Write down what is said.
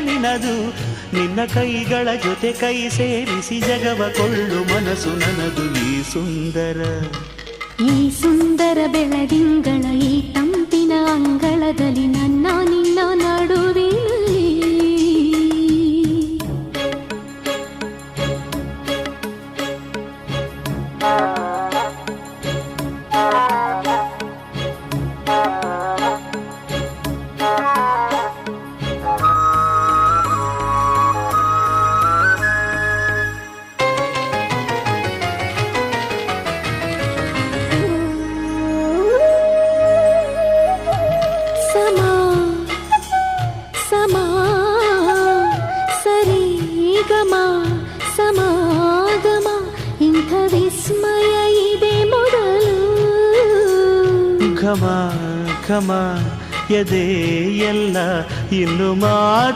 ನಿನದು, ನಿನ್ನ ಕೈಗಳ ಜೊತೆ ಕೈ ಸೇರಿಸಿ ಜಗವ ಕೊಳ್ಳು ಮನಸ್ಸು ನನದು, ಈ ಸುಂದರ. ಈ ಸುಂದರ ಬೆಳದಿಂಗಳ ವಿಸ್ಮಯ ಇದೆ ಮೊದಲು. ಘಮ ಘಮ ಎದೆ ಎಲ್ಲ ಇನ್ನು ಮಾತು